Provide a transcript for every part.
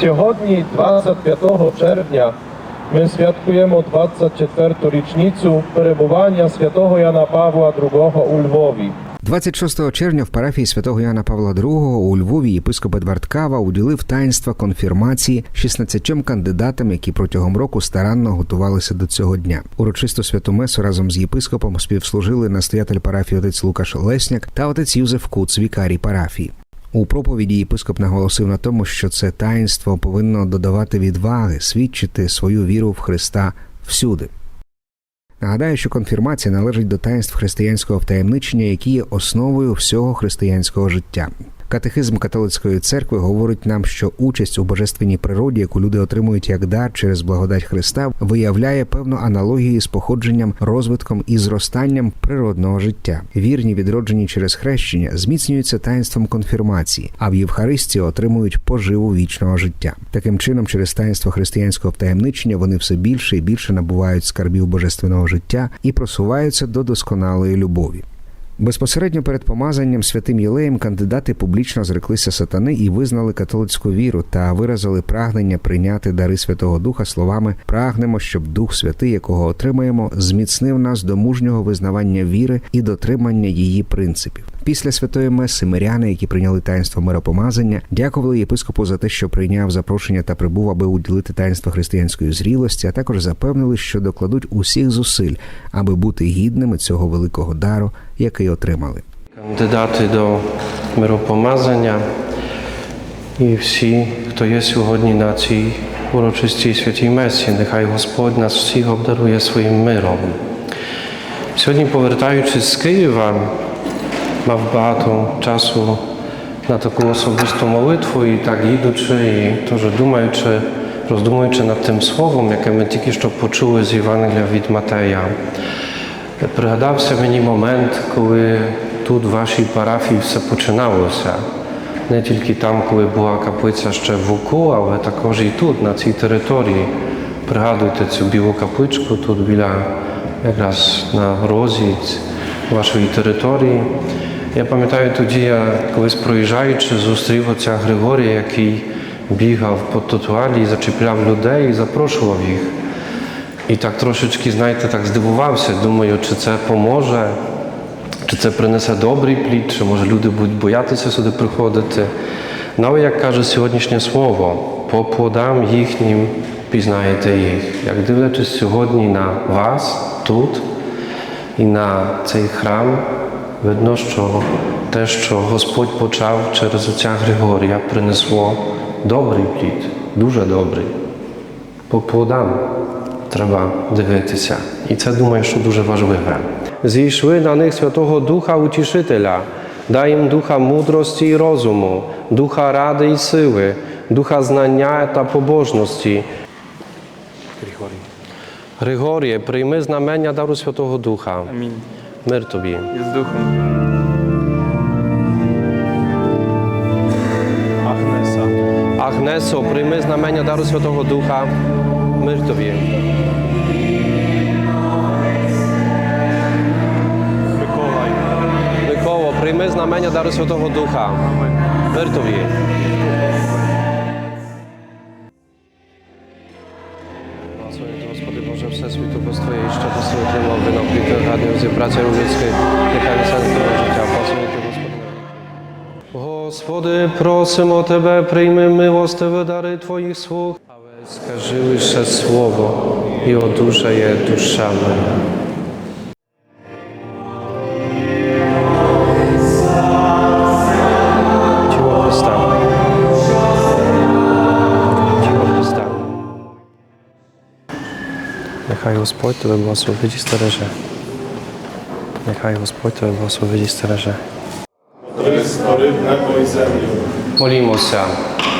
Сьогодні, 25 червня, ми святкуємо 24-ту річницю перебування святого Яна Павла II у Львові. 26 червня в парафії святого Яна Павла II у Львові єпископ Едвард Кава уділив таїнства конфірмації 16 кандидатам, які протягом року старанно готувалися до цього дня. Урочисто святу месу разом з єпископом співслужили настоятель парафії отець Лукаш Лесняк та отець Юзеф Куц, вікарій парафії. У проповіді єпископ наголосив на тому, що це таїнство повинно додавати відваги, свідчити свою віру в Христа всюди. Нагадаю, що конфірмація належить до таїнств християнського втаємничення, які є основою всього християнського життя. Катехизм католицької церкви говорить нам, що участь у божественній природі, яку люди отримують як дар через благодать Христа, виявляє певну аналогію з походженням, розвитком і зростанням природного життя. Вірні, відроджені через хрещення, зміцнюються таїнством конфірмації, а в Євхаристії отримують поживу вічного життя. Таким чином, через таїнство християнського втаємничення вони все більше і більше набувають скарбів божественного життя і просуваються до досконалої любові. Безпосередньо перед помазанням святим Єлеєм кандидати публічно зреклися сатани і визнали католицьку віру та виразили прагнення прийняти дари Святого Духа словами прагнемо, щоб Дух Святий, якого отримаємо, зміцнив нас до мужнього визнавання віри і дотримання її принципів. Після святої меси миряни, які прийняли таїнство миропомазання, дякували єпископу за те, що прийняв запрошення та прибув, аби уділити таїнство християнської зрілості, а також запевнили, що докладуть усіх зусиль, аби бути гідними цього великого дару, який отримали. Кандидати до миропомазання і всі, хто є сьогодні на цій урочистій святій месі, нехай Господь нас всіх обдарує своїм миром. Сьогодні, повертаючись з Києва, мав багато часу на таку особисту молитву і так їдучи, і теж думаючи, роздумуючи над тим словом, яке ми тільки що почули з Євангелія від Матея. Пригадався мені момент, коли тут в вашій парафії все починалося. Не тільки там, коли була каплиця ще в Вуку, але також і тут, на цій території. Пригадуйте цю білу капличку тут біля якраз на розі вашої території. Я пам'ятаю тоді, я колись проїжджаючи, зустрів отця Григорія, який бігав по тротуарі зачіпляв людей і запрошував їх. І так трошечки, знаєте, так здивувався. Думаю, чи це поможе, чи це принесе добрий плід, чи може люди будуть боятися сюди приходити. Ну, але, як каже сьогоднішнє слово, по плодам їхнім пізнаєте їх. Як дивлячись сьогодні на вас тут і на цей храм, видно, що те, що Господь почав через отця Григорія, принесло добрий плід, дуже добрий. По плодам треба дивитися. І це думаю, що дуже важливе. Зійшли на них Святого Духа Утішителя, дай їм духа мудрості і розуму, духа ради і сили, духа знання та побожності. Григорій. Григоріє, прийми знамення дару Святого Духа. Амінь. Мир тобі. І з духом. Агнеса. Агнесо, прийми знамення дару Святого Духа. Мир тобі. Миколай. Миколо, прийми знамення дару Святого Духа. Мир тобі. Благословити, Господи Боже, все світу без Твоєї ще посилити мови на пліти радіо зі праці людської, нехай несе Твого життя. Благословити, Господи. Господи, просимо Тебе, прийми милостиве дари Твоїх слуг. Але скажи лише слово і одужає душа моя. Нехай Господь тебе благословить і стереже. Нехай Господь тебе благословить і стереже. Три створив небо і землю. Молімося,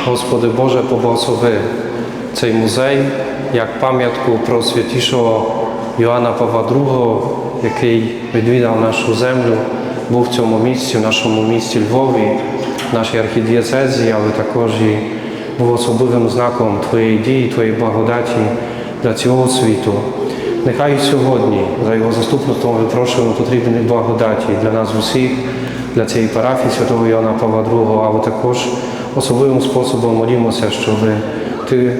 Господи Боже, поблагослови цей музей як пам'ятку про святішого Йоанна Павла II, який відвідав нашу землю, був в цьому місці, в нашому місті Львові, в нашій архідієцезі, але також і був особливим знаком Твоєї дії, Твоєї благодаті для цілого світу. Нехай і сьогодні за його заступництвом випрошуємо потрібні благодаті для нас усіх, для цієї парафії святого Іоанна Павла II, але також особливим способом молімося, щоб Ти,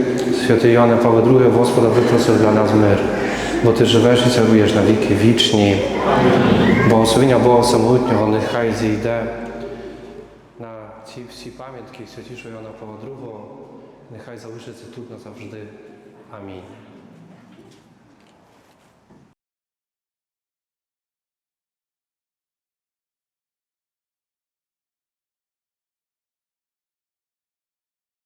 святий Іване Павло II, Господа, випросив для нас мир. Бо Ти живеш і царуєш на віки вічні. Благословення Бога Самотнього нехай зійде на ці всі пам'ятки святішого Івана Павла II, нехай залишиться тут назавжди. Амінь.